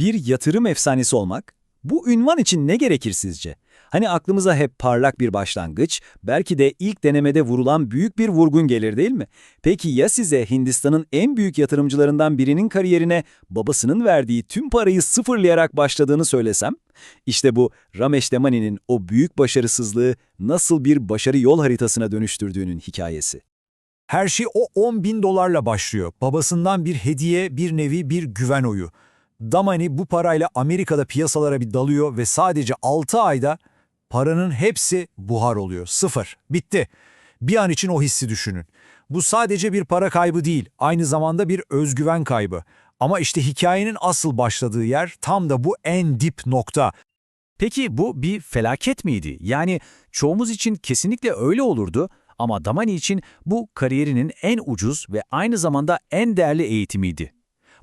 Bir yatırım efsanesi olmak, bu ünvan için ne gerekir sizce? Hani aklımıza hep parlak bir başlangıç, belki de ilk denemede vurulan büyük bir vurgun gelir değil mi? Peki ya size Hindistan'ın en büyük yatırımcılarından birinin kariyerine babasının verdiği tüm parayı sıfırlayarak başladığını söylesem? İşte bu Ramesh Damani'nin o büyük başarısızlığı nasıl bir başarı yol haritasına dönüştürdüğünün hikayesi. Her şey o 10 bin dolarla başlıyor. Babasından bir hediye, bir nevi bir güven oyu. Damani bu parayla Amerika'da piyasalara bir dalıyor ve sadece 6 ayda paranın hepsi buhar oluyor. Sıfır. Bitti. Bir an için o hissi düşünün. Bu sadece bir para kaybı değil, aynı zamanda bir özgüven kaybı. Ama işte hikayenin asıl başladığı yer tam da bu en dip nokta. Peki bu bir felaket miydi? Yani çoğumuz için kesinlikle öyle olurdu ama Damani için bu kariyerinin en ucuz ve aynı zamanda en değerli eğitimiydi.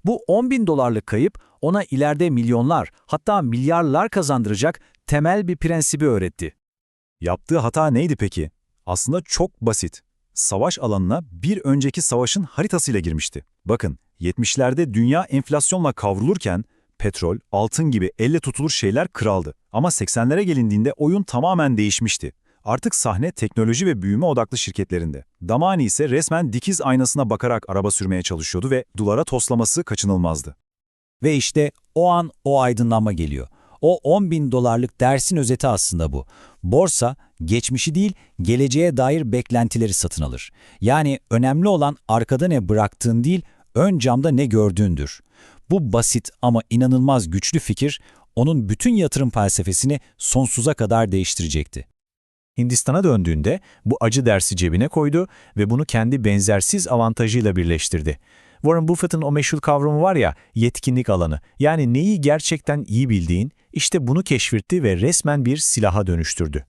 Bu 10 bin dolarlık kayıp ona ileride milyonlar hatta milyarlar kazandıracak temel bir prensibi öğretti. Yaptığı hata neydi peki? Aslında çok basit. Savaş alanına bir önceki savaşın haritasıyla girmişti. Bakın, 70'lerde dünya enflasyonla kavrulurken petrol, altın gibi elle tutulur şeyler kraldı. Ama 80'lere gelindiğinde oyun tamamen değişmişti. Artık sahne teknoloji ve büyüme odaklı şirketlerinde. Damani ise resmen dikiz aynasına bakarak araba sürmeye çalışıyordu ve dolara toslaması kaçınılmazdı. Ve işte o an o aydınlanma geliyor. O 10 bin dolarlık dersin özeti aslında bu. Borsa, geçmişi değil, geleceğe dair beklentileri satın alır. Yani önemli olan arkada ne bıraktığın değil, ön camda ne gördüğündür. Bu basit ama inanılmaz güçlü fikir, onun bütün yatırım felsefesini sonsuza kadar değiştirecekti. Hindistan'a döndüğünde bu acı dersi cebine koydu ve bunu kendi benzersiz avantajıyla birleştirdi. Warren Buffett'ın o meşhur kavramı var ya, yetkinlik alanı. Yani neyi gerçekten iyi bildiğin, işte bunu keşfetti ve resmen bir silaha dönüştürdü.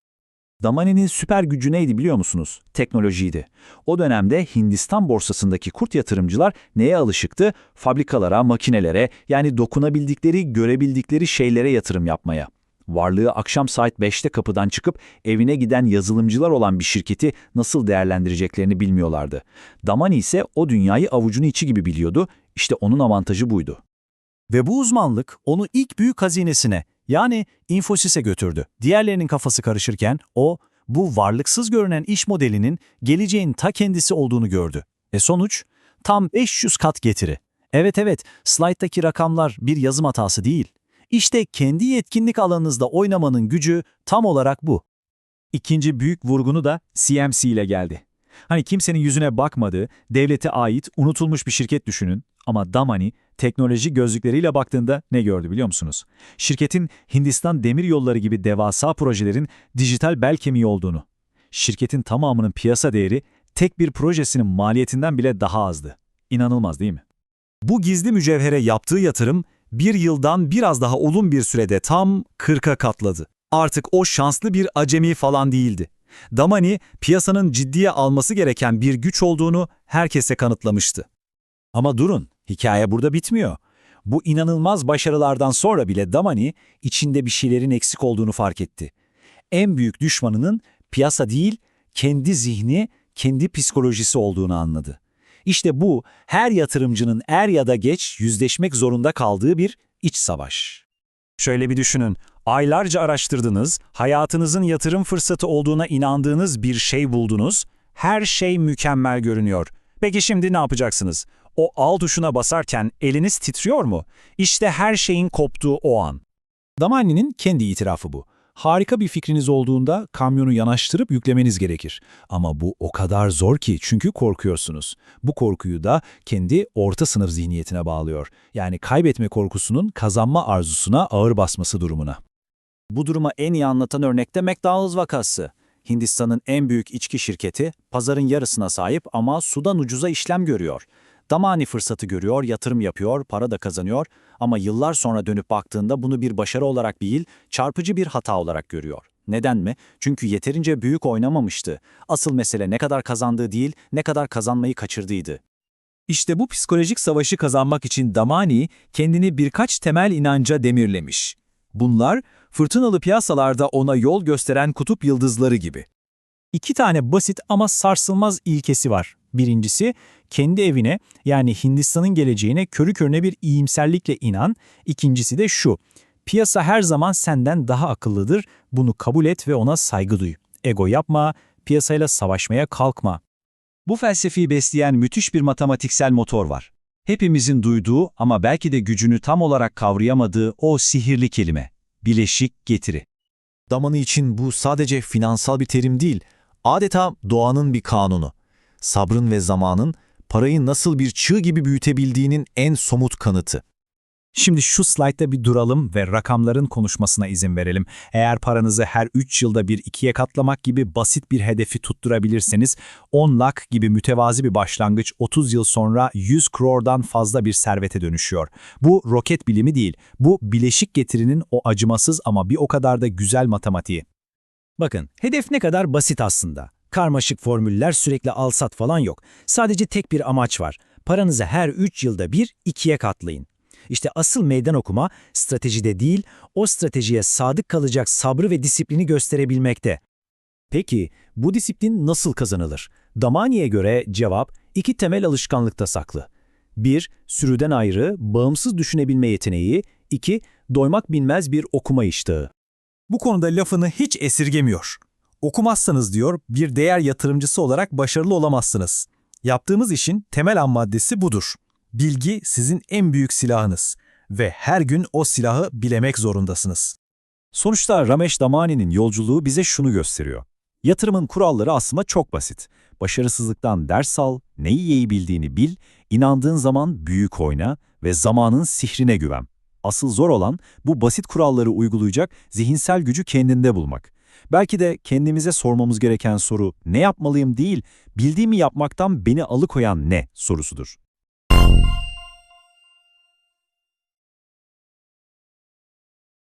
Damani'nin süper gücü neydi biliyor musunuz? Teknolojiydi. O dönemde Hindistan borsasındaki kurt yatırımcılar neye alışıktı? Fabrikalara, makinelere yani dokunabildikleri, görebildikleri şeylere yatırım yapmaya. Varlığı akşam saat 5'te kapıdan çıkıp evine giden yazılımcılar olan bir şirketi nasıl değerlendireceklerini bilmiyorlardı. Damani ise o dünyayı avucunu içi gibi biliyordu. İşte onun avantajı buydu. Ve bu uzmanlık onu ilk büyük hazinesine yani Infosys'e götürdü. Diğerlerinin kafası karışırken o bu varlıksız görünen iş modelinin geleceğin ta kendisi olduğunu gördü. E sonuç? Tam 500 kat getiri. Evet evet, slayttaki rakamlar bir yazım hatası değil. İşte kendi yetkinlik alanınızda oynamanın gücü tam olarak bu. İkinci büyük vurgunu da CMC ile geldi. Hani kimsenin yüzüne bakmadığı, devlete ait unutulmuş bir şirket düşünün ama Damani teknoloji gözlükleriyle baktığında ne gördü biliyor musunuz? Şirketin Hindistan Demir Yolları gibi devasa projelerin dijital bel kemiği olduğunu. Şirketin tamamının piyasa değeri tek bir projesinin maliyetinden bile daha azdı. İnanılmaz değil mi? Bu gizli mücevhere yaptığı yatırım bir yıldan biraz daha uzun bir sürede tam 40'a katladı. Artık o şanslı bir acemi falan değildi. Damani, piyasanın ciddiye alması gereken bir güç olduğunu herkese kanıtlamıştı. Ama durun, hikaye burada bitmiyor. Bu inanılmaz başarılardan sonra bile Damani içinde bir şeylerin eksik olduğunu fark etti. En büyük düşmanının piyasa değil, kendi zihni, kendi psikolojisi olduğunu anladı. İşte bu her yatırımcının er ya da geç yüzleşmek zorunda kaldığı bir iç savaş. Şöyle bir düşünün, aylarca araştırdınız, hayatınızın yatırım fırsatı olduğuna inandığınız bir şey buldunuz, her şey mükemmel görünüyor. Peki şimdi ne yapacaksınız? O al tuşuna basarken eliniz titriyor mu? İşte her şeyin koptuğu o an. Damani'nin kendi itirafı bu. Harika bir fikriniz olduğunda kamyonu yanaştırıp yüklemeniz gerekir. Ama bu o kadar zor ki çünkü korkuyorsunuz. Bu korkuyu da kendi orta sınıf zihniyetine bağlıyor. Yani kaybetme korkusunun kazanma arzusuna ağır basması durumuna. Bu duruma en iyi anlatan örnek de McDonald's vakası. Hindistan'ın en büyük içki şirketi, pazarın yarısına sahip ama sudan ucuza işlem görüyor. Damani fırsatı görüyor, yatırım yapıyor, para da kazanıyor ama yıllar sonra dönüp baktığında bunu bir başarı olarak değil, çarpıcı bir hata olarak görüyor. Neden mi? Çünkü yeterince büyük oynamamıştı. Asıl mesele ne kadar kazandığı değil, ne kadar kazanmayı kaçırdığıydı. İşte bu psikolojik savaşı kazanmak için Damani kendini birkaç temel inanca demirlemiş. Bunlar fırtınalı piyasalarda ona yol gösteren kutup yıldızları gibi. İki tane basit ama sarsılmaz ilkesi var. Birincisi, kendi evine yani Hindistan'ın geleceğine körü körüne bir iyimserlikle inan. İkincisi de şu, piyasa her zaman senden daha akıllıdır, bunu kabul et ve ona saygı duy. Ego yapma, piyasayla savaşmaya kalkma. Bu felsefeyi besleyen müthiş bir matematiksel motor var. Hepimizin duyduğu ama belki de gücünü tam olarak kavrayamadığı o sihirli kelime. Bileşik getiri. Damanı için bu sadece finansal bir terim değil, adeta doğanın bir kanunu. Sabrın ve zamanın parayı nasıl bir çığ gibi büyütebildiğinin en somut kanıtı. Şimdi şu slaytta bir duralım ve rakamların konuşmasına izin verelim. Eğer paranızı her 3 yılda bir ikiye katlamak gibi basit bir hedefi tutturabilirseniz 10 lak gibi mütevazi bir başlangıç 30 yıl sonra 100 crordan fazla bir servete dönüşüyor. Bu roket bilimi değil, bu bileşik getirinin o acımasız ama bir o kadar da güzel matematiği. Bakın, hedef ne kadar basit aslında. Karmaşık formüller sürekli al-sat falan yok. Sadece tek bir amaç var. Paranızı her 3 yılda bir ikiye katlayın. İşte asıl meydan okuma stratejide değil, o stratejiye sadık kalacak sabrı ve disiplini gösterebilmekte. Peki bu disiplin nasıl kazanılır? Damani'ye göre cevap iki temel alışkanlıkta saklı. 1. Sürüden ayrı, bağımsız düşünebilme yeteneği. 2. Doymak bilmez bir okuma iştahı. Bu konuda lafını hiç esirgemiyor. Okumazsanız diyor, bir değer yatırımcısı olarak başarılı olamazsınız. Yaptığımız işin temel ham maddesi budur. Bilgi sizin en büyük silahınız ve her gün o silahı bilemek zorundasınız. Sonuçta Ramesh Damani'nin yolculuğu bize şunu gösteriyor. Yatırımın kuralları aslında çok basit. Başarısızlıktan ders al, neyi iyi bildiğini bil, inandığın zaman büyük oyna ve zamanın sihrine güven. Asıl zor olan bu basit kuralları uygulayacak zihinsel gücü kendinde bulmak. Belki de kendimize sormamız gereken soru ne yapmalıyım değil, bildiğimi yapmaktan beni alıkoyan ne sorusudur.